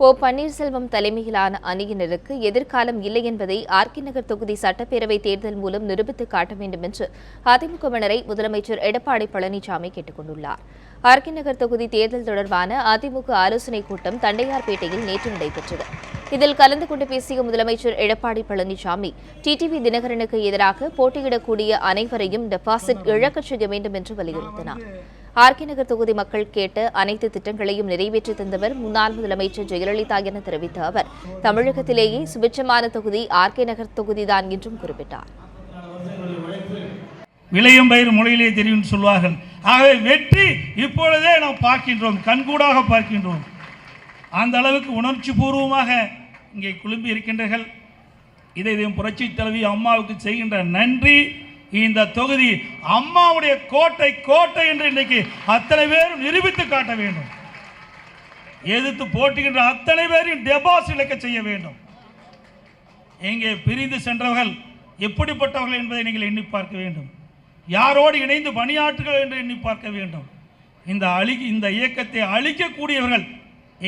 ஓ பன்னீர்செல்வம் தலைமையிலான அணியினருக்கு எதிர்காலம் இல்லை என்பதை ஆர்கி நகர் தொகுதி சட்டப்பேரவை தேர்தல் மூலம் நிரூபித்து காட்ட வேண்டும் என்று அதிமுகவினரை முதலமைச்சர் எடப்பாடி பழனிசாமி கேட்டுக் கொண்டுள்ளார். நகர் தொகுதி தேர்தல் தொடர்பான அதிமுக ஆலோசனைக் கூட்டம் தண்டையார்பேட்டையில் நேற்று நடைபெற்றது. இதில் கலந்து கொண்டு பேசிய முதலமைச்சர் எடப்பாடி பழனிசாமி டிடிவி தினகரனுக்கு எதிராக போட்டியிடக்கூடிய அனைவரையும் டெபாசிட் இழக்கச் செய்ய வேண்டும் என்று வலியுறுத்தினார். ஆர்கே நகர் தொகுதி மக்கள் கேட்ட அனைத்து திட்டங்களையும் நிறைவேற்றி தந்தவர் முன்னாள் முதலமைச்சர் ஜெயலலிதா என தெரிவித்த அவர். தமிழகத்திலேயே சுபிட்சமான தொகுதி ஆர்கே நகர் தொகுதிதான் என்றும் குறிப்பிட்டார். விளையும் பயிர் மொழியிலே தெரியும் சொல்வார்கள். ஆகவே வெற்றி இப்பொழுதே நாம் பார்க்கின்றோம் கண்கூடாக பார்க்கின்றோம். அந்த அளவுக்கு உணர்ச்சி பூர்வமாக இங்கே குழும்பி இருக்கின்றீர்கள். இதை இதையும் புரட்சி தலைவி அம்மாவுக்கு செய்கின்ற நன்றி. இந்த தொகுதி அம்மாவுடைய கோட்டை கோட்டை என்று இன்றைக்கு அத்தனை பேரும் நிரூபித்து காட்ட வேண்டும். எதிர்த்து போட்டுகின்ற அத்தனை பேரையும் டெபாசிட் இழக்க செய்ய வேண்டும். எங்கே பிரிந்து சென்றவர்கள் எப்படிப்பட்டவர்கள் என்பதை நீங்கள் எண்ணி பார்க்க வேண்டும். யாரோடு இணைந்து பணியாற்றுகள் என்று எண்ணி பார்க்க வேண்டும். இந்த அழி இந்த இயக்கத்தை அழிக்கக்கூடியவர்கள்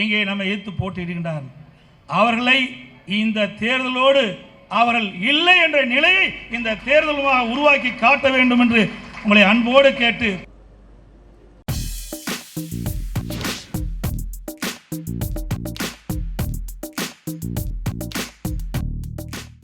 எங்கே நம்ம எதிர்த்து போட்டியிடுகின்றார்கள். அவர்களை இந்த தேர்தலோடு அவர்கள் இல்லை என்ற நிலையை இந்த தேர்தல் உருவாக்கி காட்ட வேண்டும் என்று உங்களை அன்போடு கேட்டு